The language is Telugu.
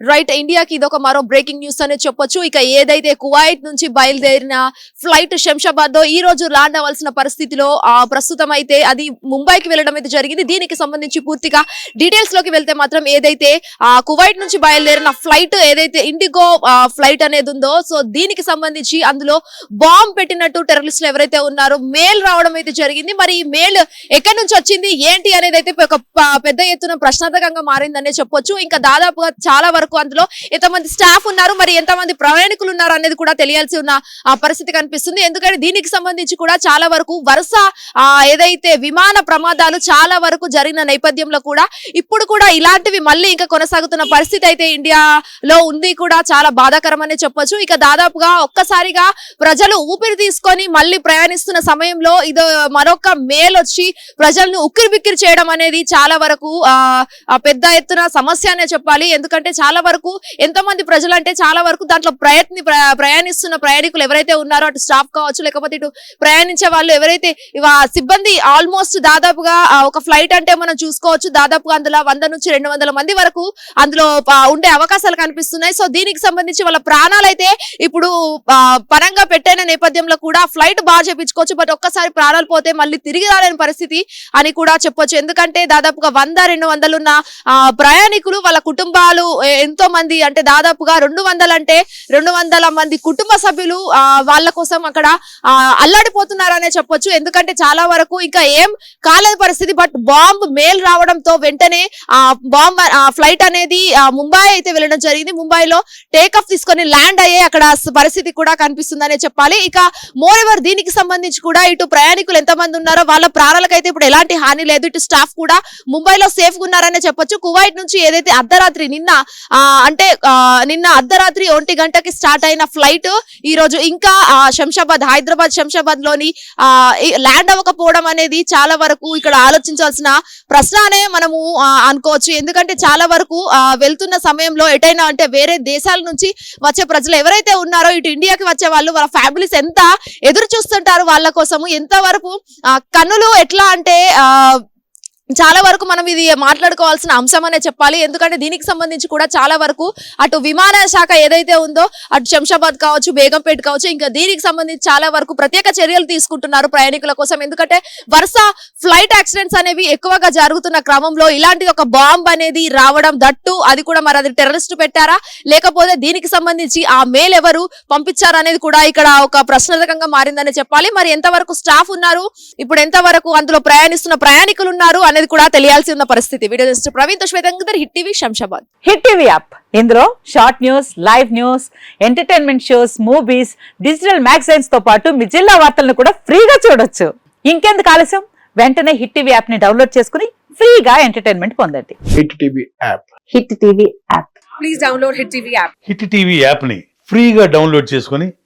రైట్ ఇండియాకి ఇది ఒక మరో బ్రేకింగ్ న్యూస్ అనే చెప్పొచ్చు. ఇక ఏదైతే కువైట్ నుంచి బయలుదేరిన ఫ్లైట్ శంషాబాద్లో ఈ రోజు ల్యాండ్ అవ్వాల్సిన పరిస్థితిలో ఆ ప్రస్తుతం అయితే అది ముంబైకి వెళ్ళడం అయితే జరిగింది. దీనికి సంబంధించి పూర్తిగా డీటెయిల్స్లోకి వెళ్తే మాత్రం ఏదైతే ఆ కువైట్ నుంచి బయలుదేరిన ఫ్లైట్ ఏదైతే ఇండిగో ఫ్లైట్ అనేది ఉందో సో దీనికి సంబంధించి అందులో బాంబ్ పెట్టినట్టు టెర్రరిస్టులు ఎవరైతే ఉన్నారో మేల్ రావడం అయితే జరిగింది. మరి ఈ మేల్ ఎక్కడి నుంచి వచ్చింది ఏంటి అనేది అయితే ఒక పెద్ద ఎత్తున ప్రశ్నార్థకంగా మారిందనే చెప్పొచ్చు. ఇంకా దాదాపుగా చాలా వరకు అందులో ఎంతమంది స్టాఫ్ ఉన్నారు మరి ఎంతమంది ప్రయాణికులు ఉన్నారు అనేది కూడా తెలియాల్సి ఉన్న ఆ పరిస్థితి కనిపిస్తుంది. ఎందుకంటే దీనికి సంబంధించి కూడా చాలా వరకు వరుస ఏదైతే విమాన ప్రమాదాలు చాలా వరకు జరిగిన నేపథ్యంలో కూడా ఇప్పుడు కూడా ఇలాంటివి మళ్ళీ ఇంకా కొనసాగుతున్న పరిస్థితి అయితే ఇండియాలో ఉంది కూడా చాలా బాధాకరమనే చెప్పొచ్చు. ఇక దాదాపుగా ఒక్కసారిగా ప్రజలు ఊపిరి తీసుకొని మళ్ళీ ప్రయాణిస్తున్న సమయంలో ఇది మరొక మేల్ వచ్చి ప్రజలను ఉక్కిరి బిక్కిరి చేయడం అనేది చాలా వరకు ఆ పెద్ద ఎత్తున సమస్య అనే చెప్పాలి. ఎందుకంటే చాలా వరకు ఎంతో మంది ప్రజలు అంటే చాలా వరకు దాంట్లో ప్రయత్ని ప్రయాణిస్తున్న ప్రయాణికులు ఎవరైతే ఉన్నారో అటు స్టాఫ్ కావచ్చు లేకపోతే ఇటు ప్రయాణించే వాళ్ళు ఎవరైతే సిబ్బంది ఆల్మోస్ట్ దాదాపుగా ఒక ఫ్లైట్ అంటే మనం చూసుకోవచ్చు. దాదాపుగా అందులో వంద నుంచి రెండు వందల మంది వరకు అందులో ఉండే అవకాశాలు కనిపిస్తున్నాయి. సో దీనికి సంబంధించి వాళ్ళ ప్రాణాలు అయితే ఇప్పుడు ఆ, పరంగా పెట్టైన నేపథ్యంలో కూడా ఫ్లైట్ బాగా చేపించుకోవచ్చు. బట్ ఒక్కసారి ప్రాణాలు పోతే మళ్ళీ తిరిగి రాలేని పరిస్థితి అని కూడా చెప్పొచ్చు. ఎందుకంటే దాదాపుగా వంద రెండు వందలున్న ఆ, ప్రయాణికులు వాళ్ళ కుటుంబాలు ఎంతో మంది అంటే దాదాపుగా రెండు అంటే రెండు వందల మంది కుటుంబ సభ్యులు వాళ్ళ కోసం అక్కడ అల్లాడిపోతున్నారనే చెప్పొచ్చు. ఎందుకంటే చాలా వరకు ఇంకా ఏం కాలేదు పరిస్థితి బట్ బాంబ్ మేల్ రావడంతో వెంటనే ఆ బాంబ్ ఫ్లైట్ అనేది ముంబై అయితే వెళ్ళడం జరిగింది. ముంబైలో టేక్ ఆఫ్ తీసుకొని ల్యాండ్ అయ్యే అక్కడ పరిస్థితి కూడా కనిపిస్తుందనే చెప్పాలి. ఇక మోర్ ఎవర్ దీనికి సంబంధించి కూడా ఇటు ప్రయాణికులు ఎంతమంది ఉన్నారో వాళ్ళ ప్రాణాలకైతే ఇప్పుడు ఎలాంటి హాని లేదు. ఇటు స్టాఫ్ కూడా ముంబైలో సేఫ్గా ఉన్నారనే చెప్పొచ్చు. కువైట్ నుంచి ఏదైతే అర్ధరాత్రి నిన్న అంటే నిన్న అర్ధరాత్రి ఒంటి గంటకి స్టార్ట్ అయిన ఫ్లైట్ ఈ రోజు ఇంకా శంషాబాద్ హైదరాబాద్ శంషాబాద్లోని ల్యాండ్ అవ్వకపోవడం అనేది చాలా వరకు ఇక్కడ ఆలోచించాల్సిన ప్రశ్న అనే మనము అనుకోవచ్చు. ఎందుకంటే చాలా వరకు వెళ్తున్న సమయంలో ఎటైనా అంటే వేరే దేశాల నుంచి వచ్చే ప్రజలు ఎవరైతే ఉన్నారో ఇటు ఇండియాకి వచ్చే వాళ్ళు వాళ్ళ ఫ్యామిలీస్ ఎంత ఎదురు చూస్తుంటారు వాళ్ళ కోసము ఎంత వరకు కన్నులు ఎట్లా అంటే ఆ చాలా వరకు మనం ఇది మాట్లాడుకోవాల్సిన అంశం అనే చెప్పాలి. ఎందుకంటే దీనికి సంబంధించి కూడా చాలా వరకు అటు విమాన శాఖ ఏదైతే ఉందో అటు శంషాబాద్ కావచ్చు బేగంపేట కావచ్చు ఇంకా దీనికి సంబంధించి చాలా వరకు ప్రత్యేక చర్యలు తీసుకుంటున్నారు ప్రయాణికుల కోసం. ఎందుకంటే వరుస ఫ్లైట్ యాక్సిడెంట్స్ అనేవి ఎక్కువగా జరుగుతున్న క్రమంలో ఇలాంటి ఒక బాంబ్ అనేది రావడం దట్టు అది కూడా మరి అది టెర్రరిస్ట్ పెట్టారా? లేకపోతే దీనికి సంబంధించి ఆ మేల్ ఎవరు పంపించారు అనేది కూడా ఇక్కడ ఒక ప్రశ్నార్థకంగా మారిందని చెప్పాలి. మరి ఎంతవరకు స్టాఫ్ ఉన్నారు? ఇప్పుడు ఎంతవరకు అందులో ప్రయాణిస్తున్న ప్రయాణికులు ఉన్నారు అనేది కూడా తెలియాల్సి ఉన్న పరిస్థితి. వీడియో జస్ట్ ప్రవీణ్తో శ్వేతంగర్ hit TV Shamshabad hit TV app. ఇందులో short news live news entertainment shows movies digital మ్యాగజైన్స్తో పాటు మీ జిల్లా వార్తలను కూడా ఫ్రీగా చూడొచ్చు. ఇంకెందుకు ఆలస్యం? వెంటనే హిట్ టీవీ యాప్ని డౌన్లోడ్ చేసుకుని ఫ్రీగా ఎంటర్టైన్మెంట్ పొందండి. Hit TV app. Hit TV app. Please download hit TV app. Hit TV యాప్ని ఫ్రీగా డౌన్లోడ్ చేసుకొని